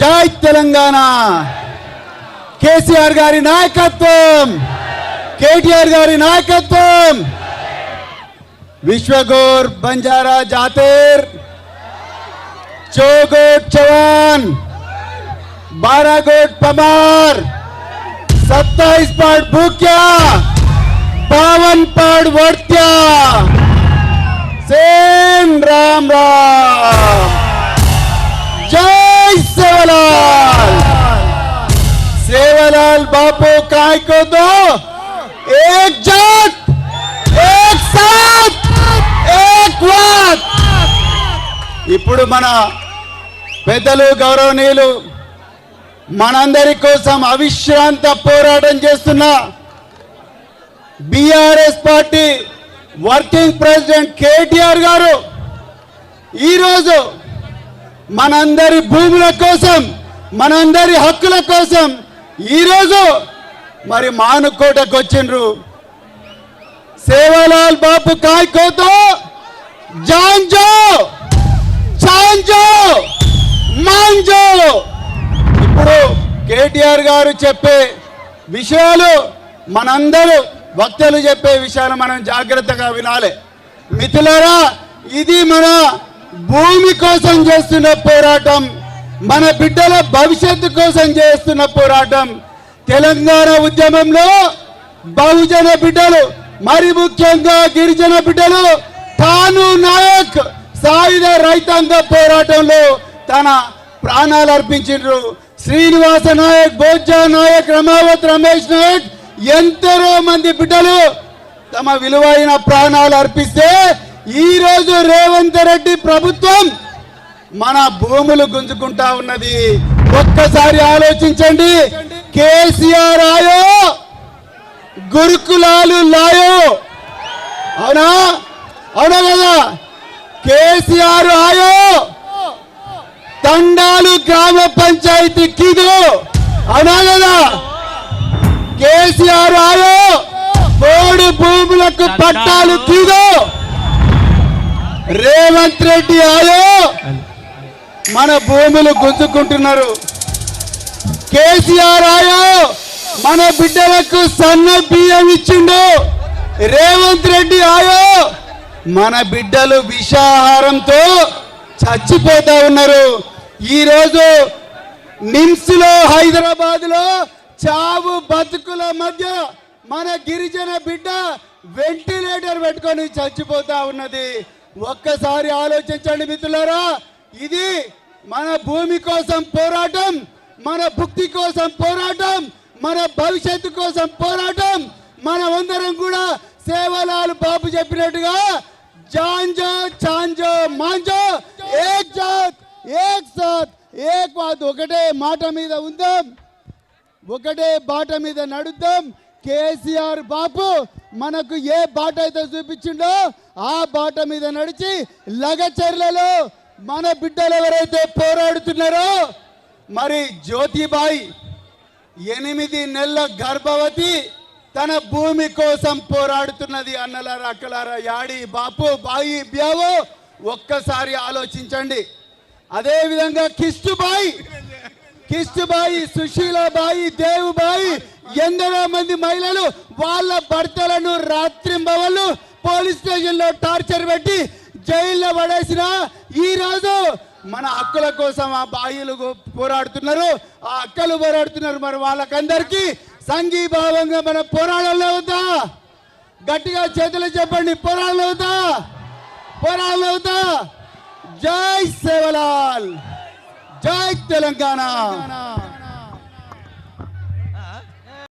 జై తెలంగాణ కేసీఆర్ గారి నాయకత్వం కేటీఆర్ గారి నాయకత్వం విశ్వగోర్ బంజారా జాతీర్ चौगोट चौहान बारह गोट पमार सत्ताईस पाठ भूक्या बावन पाठ वर्त्या લાલ બાપો કાય કો દો એક જત એક સાથ એક વાત ఇప్పుడు మన పెద్దలు గౌరవనీయులు మనందరి కోసం అవిశ్రాంత పోరాటం చేస్తున్న BRS party working president KTR garu ఈరోజు మనందరి భూముల కోసం మనందరి హక్కుల కోసం ఈరోజు మరి మానుకోటకు వచ్చిండ్రు. సేవలాల్ బాబు కాయకోతో జాంజో చాంజో మాంజో. ఇప్పుడు కేటీఆర్ గారు చెప్పే విషయాలు మనందరూ భక్తులు చెప్పే విషయాలు మనం జాగ్రత్తగా వినాలి. మిథులరా ఇది మన భూమి కోసం చేస్తున్న పోరాటం. మన బిడ్డల భవిష్యత్తు కోసం చేస్తున్న పోరాటం తెలంగాణ ఉద్యమంలో బహుజన బిడ్డలు మరి ముఖ్యంగా గిరిజన బిడ్డలు తాను నాయక్ సాయుధ రైతాంగ పోరాటంలో తన ప్రాణాలు అర్పించిండ్రు. శ్రీనివాస నాయక్ బోజ్జా నాయక్ రమావత్ రమేష్ నాయక్ ఎంతరో మంది బిడ్డలు తమ విలువైన ప్రాణాలు అర్పిస్తే ఈ రోజు రేవంత్ రెడ్డి ప్రభుత్వం మన భూములు గుంజుకుంటా ఉన్నది. ఒక్కసారి ఆలోచించండి. కేసీఆర్ ఆయో గురుకులాలు లాయో. అవునా? అవునా కదా? కేసీఆర్ ఆయో తండాలు గ్రామ పంచాయతీ కిదో. అవునా కదా? కేసీఆర్ ఆయో కోడి భూములకు పట్టాలు కిదో. రేవంత్ రెడ్డి ఆయో మన భూములు గుంజుకుంటున్నారు. కేసీఆర్ ఆయో మన బిడ్డలకు సన్న బియ్యం ఇచ్చిండు. రేవంత్ రెడ్డి ఆయో మన బిడ్డలు విషాహారంతో చచ్చిపోతా ఉన్నారు. ఈరోజు నిమ్స్లో హైదరాబాద్లో చావు బతుకుల మధ్య మన గిరిజన బిడ్డ వెంటిలేటర్ పెట్టుకొని చచ్చిపోతా ఉన్నది. ఒక్కసారి ఆలోచించండి మిత్రులారా ఇది మన భూమి కోసం పోరాటం మన భుక్తి కోసం పోరాటం మన భవిష్యత్తు కోసం పోరాటం. మనమందరం కూడా సేవలాలు బాబు చెప్పినట్టుగా జాంజో చాంజో మాంజో ఏక్ జాత్ ఏక్ సాత్ ఏక్ వాత్. ఒకటే మాట మీద ఉందాం ఒకటే బాట మీద నడుద్దాం. కేసీఆర్ బాపు మనకు ఏ బాట అయితే చూపించిండో ఆ బాట మీద నడిచి లగచర్లలో మన బిడ్డలు ఎవరైతే పోరాడుతున్నారో మరి జ్యోతిబాయి ఎనిమిది నెలల గర్భవతి తన భూమి కోసం పోరాడుతున్నది అన్నలారా అక్కలారా యాడి బాపు బాయి బ్యావో ఒక్కసారి ఆలోచించండి. అదేవిధంగా కిష్టుబాయి కిష్టుబాయి సుశీలబాయి దేవుబాయి ఎందరో మంది మహిళలు వాళ్ళ భర్తలను రాత్రింబవళ్ళు పోలీస్ స్టేషన్లో టార్చర్ పెట్టి జైల్లో పడేసిన ఈ రోజు మన హక్కుల కోసం ఆ బాయిలు పోరాడుతున్నారు ఆ అక్కలు పోరాడుతున్నారు మరి వాళ్ళకందరికీ సంఘీభావంగా మన పోరాడాలి అవుతా గట్టిగా చేతులు చెప్పండి పోరాడాలి అవుతా పోరాడాలి అవుతా జై సేవలాల్ జై తెలంగాణ.